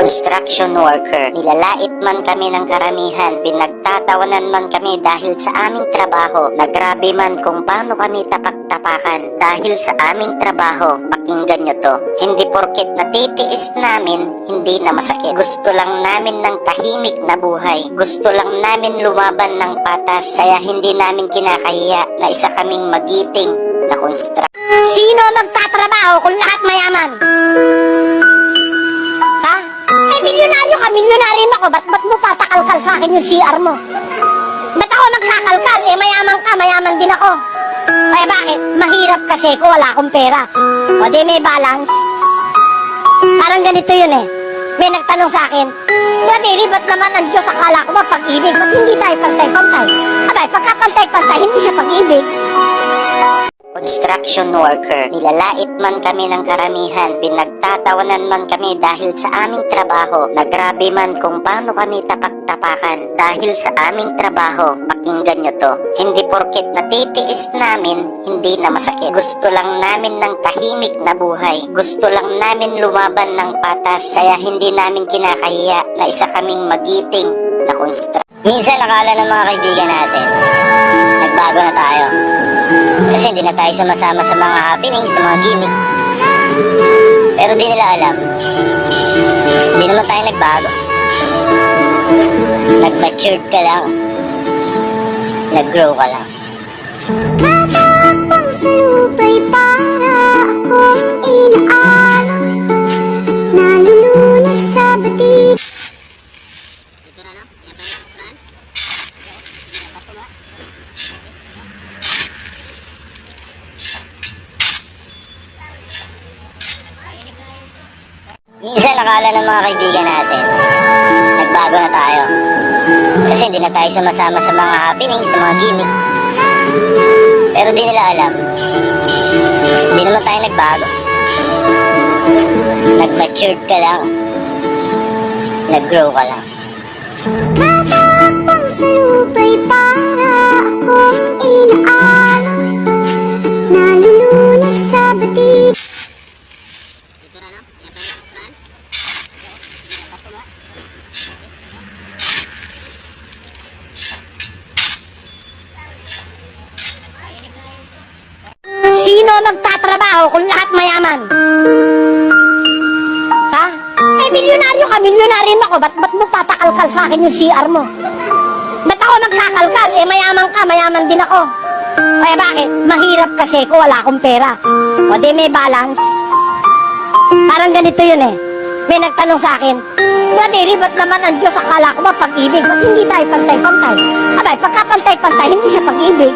Construction worker, nilalait man kami ng karamihan, pinagtatawanan man kami dahil sa aming trabaho, nagrabe man kung paano kami tapak-tapakan. Dahil sa aming trabaho, pakinggan nyo to, hindi porket natitiis namin, hindi na masakit. Gusto lang namin ng tahimik na buhay, gusto lang namin lumaban ng patas, kaya hindi namin kinakahiya na isa kaming magiting na construction. Sino magtatrabaho kung lahat ako. Ba't, ba't mo patakalkal sa akin yung CR mo? Ba't ako magkakalkal? Eh, mayaman ka, mayaman din ako. Kaya bakit? Mahirap kasi ko, wala akong pera. O di may balance. Parang ganito yun eh. May nagtanong sa akin, Brother, ba't naman ang Diyos akala ko ba pag-ibig? Ba't hindi tayo pantay-pantay? Abay, pagka pantay-pantay, hindi siya pag-ibig. Construction worker, nilalait man kami ng karamihan, pinagtatawanan man kami dahil sa aming trabaho, nagrabe man kung paano kami tapak-tapakan dahil sa aming trabaho, pakinggan nyo to, hindi porket natitiis namin, hindi na masakit. Gusto lang namin ng tahimik na buhay, gusto lang namin lumaban ng patas, kaya hindi namin kinakahiya na isa kaming magiting na construction. Minsan nakala ng mga kaibigan natin, nagbago na tayo. Kasi hindi na tayo sumasama sa mga happening, sa mga gimmick. Pero di nila alam. Hindi naman tayo nagbago. Nag-matured ka lang. Nag-grow ka lang. Tatakbang sa lupa'y para Minsan nakala ng mga kaibigan natin, nagbago na tayo. Kasi hindi na tayo sumasama sa mga happening, sa mga gimmick. Pero di nila alam. Hindi naman tayo nagbago. Nag-matured ka lang. Nag-grow ka lang. Magtatrabaho kung lahat mayaman? Ha? Eh, milyonaryo ka, milyonaryo ako. Ba't, ba't mo patakalkal sa akin yung CR mo? Ba't ako magkakalkal? Eh, mayaman ka, mayaman din ako. Kaya bakit? Mahirap kasi ko, wala akong pera. O di may balance. Parang ganito yun eh. May nagtanong sa akin, Brother, ba't naman ang Diyos akala ko ba pag-ibig? Ba't hindi tayo pantay-pantay? Abay, pagka pantay-pantay, hindi siya pag-ibig.